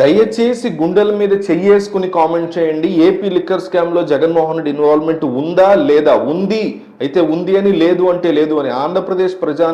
దయచేసి గుండెల మీద చెయ్యేసుకుని కామెంట్ చేయండి. ఏపీ లిక్కర్ స్కామ్లో జగన్మోహన్ రెడ్డి ఇన్వాల్వ్మెంట్ ఉందా లేదా? ఉంది. అయితే ఉంది అని లేదు అంటే లేదు అని. ఆంధ్రప్రదేశ్ ప్రజా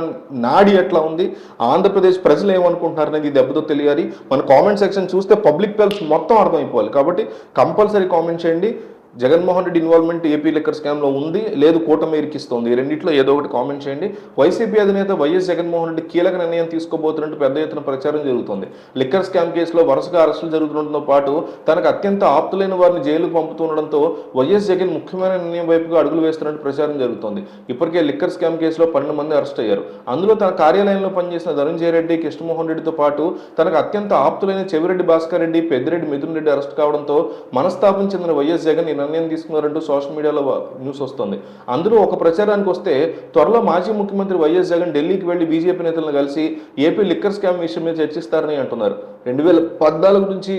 నాడి ఎట్లా ఉంది? ఆంధ్రప్రదేశ్ ప్రజలు ఏమనుకుంటున్నారు అనేది దెబ్బతో తెలియాలి. మన కామెంట్ సెక్షన్ చూస్తే పబ్లిక్ పెల్స్ మొత్తం అర్థమైపోవాలి. కాబట్టి కంపల్సరీ కామెంట్ చేయండి. Jaganmohan Reddy involvement AP liquor స్కామ్లో ఉంది. లేదు కూటమి ఇరికిస్తోంది. రెండిట్లో ఏదో ఒకటి కామెంట్ చేయండి. వైసీపీ అధినేత వైఎస్ జగన్మోహన్ రెడ్డి కీలక నిర్ణయం తీసుకోబోతున్నట్టు పెద్ద ఎత్తున ప్రచారం జరుగుతోంది. లిక్కర్ స్కామ్ కేసులో వరుసగా అరెస్టులు జరుగుతుండటంతో పాటు తనకు అత్యంత ఆప్తులైన వారిని జైలుకు పంపుతుండడంతో వైఎస్ జగన్ ముఖ్యమైన నిర్ణయం వైపుగా అడుగులు వేస్తున్నట్టు ప్రచారం జరుగుతోంది. ఇప్పటికే లిక్కర్ స్కామ్ కేసులో పన్నెండు మంది అరెస్ట్ అయ్యారు. అందులో తన కార్యాలయంలో పనిచేసిన ధనంజయ రెడ్డి కృష్ణమోహన్ రెడ్డితో పాటు తనకు అత్యంత ఆప్తులైన చెవిరెడ్డి భాస్కర్ రెడ్డి పెద్దిరెడ్డి మిథున్ రెడ్డి అరెస్ట్ కావడంతో మనస్తాపం చెందిన వైఎస్ జగన్ నిర్ణయం తీసుకున్నారంటూ సోషల్ మీడియాలో న్యూస్ వస్తుంది. అందులో ఒక ప్రచారానికి వస్తే త్వరలో మాజీ ముఖ్యమంత్రి వైఎస్ జగన్ ఢిల్లీకి వెళ్ళి బీజేపీ నేతలను కలిసి ఏపీ లిక్కర్ స్కామ్ విషయం మీద చర్చిస్తారని అంటున్నారు. రెండు వేల పద్నాలుగు నుంచి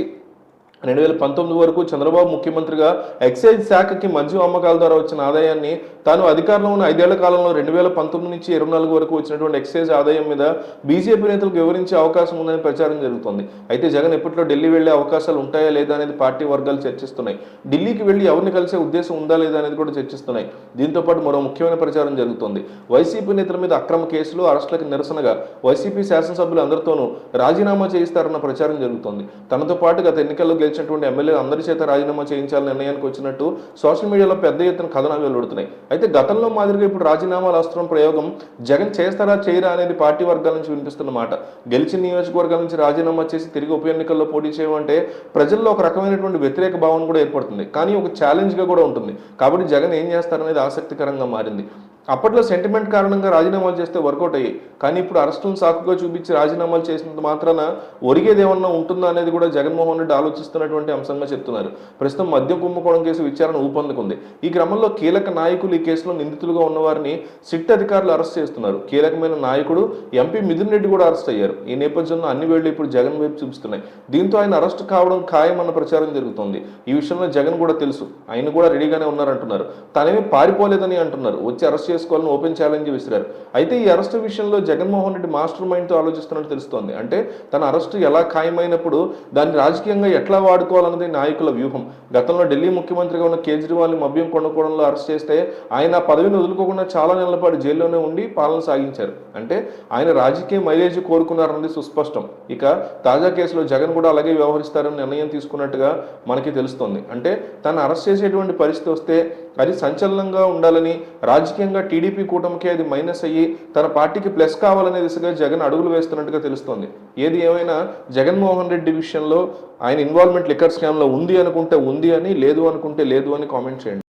రెండు వేల పంతొమ్మిది వరకు చంద్రబాబు ముఖ్యమంత్రిగా ఎక్సైజ్ శాఖకి మద్యం అమ్మకాల ద్వారా వచ్చిన ఆదాయాన్ని తాను అధికారంలో ఉన్న ఐదేళ్ళ కాలంలో రెండు వేల పంతొమ్మిది నుంచి ఇరవై నాలుగు వరకు వచ్చినటువంటి ఎక్సైజ్ ఆదాయం మీద బీజేపీ నేతలకు వివరించే అవకాశం ఉందని ప్రచారం జరుగుతోంది. అయితే జగన్ ఎప్పట్లో ఢిల్లీ వెళ్ళే అవకాశాలు ఉంటాయా లేదా అనేది పార్టీ వర్గాలు చర్చిస్తున్నాయి. ఢిల్లీకి వెళ్ళి ఎవరిని కలిసే ఉద్దేశం ఉందా లేదా అనేది కూడా చర్చిస్తున్నాయి. దీంతో పాటు మరో ముఖ్యమైన ప్రచారం జరుగుతోంది. వైసీపీ నేతల మీద అక్రమ కేసులు అరెస్టులకు నిరసనగా వైసీపీ శాసనసభ్యులు అందరితోనూ రాజీనామా చేయిస్తారన్న ప్రచారం జరుగుతోంది. తనతో పాటు గత ఎన్నికల్లో గెలిచినటువంటి ఎమ్మెల్యేలు అందరి చేత రాజీనామా చేయించాలని నిర్ణయానికి వచ్చినట్టు సోషల్ మీడియాలో పెద్ద ఎత్తున కథనాలు వెలువడుతున్నాయి అయితే గతంలో మాదిరిగా ఇప్పుడు రాజీనామాలు అస్త్రం ప్రయోగం జగన్ చేస్తారా చేయరా అనేది పార్టీ వర్గాల నుంచి వినిపిస్తున్న మాట. గెలిచిన నియోజకవర్గాల నుంచి రాజీనామా చేసి తిరిగి ఉప ఎన్నికల్లో పోటీ చేయమంటే ప్రజల్లో ఒక రకమైనటువంటి వ్యతిరేక భావన కూడా ఏర్పడుతుంది. కానీ ఒక ఛాలెంజ్గా కూడా ఉంటుంది. కాబట్టి జగన్ ఏం చేస్తారనేది ఆసక్తికరంగా మారింది. అప్పట్లో సెంటిమెంట్ కారణంగా రాజీనామాలు చేస్తే వర్కౌట్ అయ్యాయి. కానీ ఇప్పుడు అరెస్టును సాకుగా చూపించి రాజీనామాలు చేసినంత మాత్రాన ఒరిగేది ఏమన్నా ఉంటుందా అనేది కూడా జగన్మోహన్ రెడ్డి ఆలోచిస్తున్నటువంటి అంశంగా చెప్తున్నారు. ప్రస్తుతం మద్య కుంభకోణం కేసు విచారణ ఊపందుకుంది. ఈ క్రమంలో కీలక నాయకులు ఈ కేసులో నిందితులుగా ఉన్నవారిని సిట్ అధికారులు అరెస్ట్ చేస్తున్నారు. కీలకమైన నాయకుడు ఎంపీ మిథున్ రెడ్డి కూడా అరెస్ట్ అయ్యారు. ఈ నేపథ్యంలో అన్ని వేళ్ళు ఇప్పుడు జగన్ వైపు చూపిస్తున్నాయి. దీంతో ఆయన అరెస్ట్ కావడం ఖాయమన్న ప్రచారం జరుగుతోంది. ఈ విషయంలో జగన్ కూడా తెలుసు. ఆయన కూడా రెడీగానే ఉన్నారంటున్నారు. తనేమి పారిపోలేదని అంటున్నారు. వచ్చి అరెస్ట్ చేసుకోవాలని ఓపెన్ ఛాలెంజ్ విసిరారు. అయితే ఈ అరెస్ట్ విషయంలో జగన్మోహన్ రెడ్డి మాస్టర్ మైండ్తో ఆలోచిస్తున్నట్టు తెలుస్తోంది. అంటే తన అరెస్టు ఎలా ఖాయమైనప్పుడు దాన్ని రాజకీయంగా ఎట్లా వాడుకోవాలన్నది నాయకుల వ్యూహం. గతంలో ఢిల్లీ ముఖ్యమంత్రిగా ఉన్న కేజ్రీవాల్ని మభ్యం కొనుక్కోవడంలో అరెస్ట్ చేస్తే ఆయన పదవిని వదులుకోకుండా చాలా నెలల పాటు జైల్లోనే ఉండి పాలన సాగించారు. అంటే ఆయన రాజకీయ మైలేజ్ కోరుకున్నారన్నది సుస్పష్టం. ఇక తాజా కేసులో జగన్ కూడా అలాగే వ్యవహరిస్తారని నిర్ణయం తీసుకున్నట్టుగా మనకి తెలుస్తోంది. అంటే తను అరెస్ట్ చేసేటువంటి పరిస్థితి వస్తే అది సంచలనంగా ఉండాలని రాజకీయంగా టీడీపీ కూటమికి అది మైనస్ అయ్యి తన పార్టీకి ప్లస్ కావాలనే దిశగా జగన్ అడుగులు వేస్తున్నట్టుగా తెలుస్తోంది. ఏది ఏమైనా జగన్మోహన్ రెడ్డి విషయంలో ఆయన ఇన్వాల్వ్మెంట్ లిక్కర్ స్కామ్లో ఉంది అనుకుంటే ఉంది అని లేదు అనుకుంటే లేదు అని కామెంట్ చేయండి.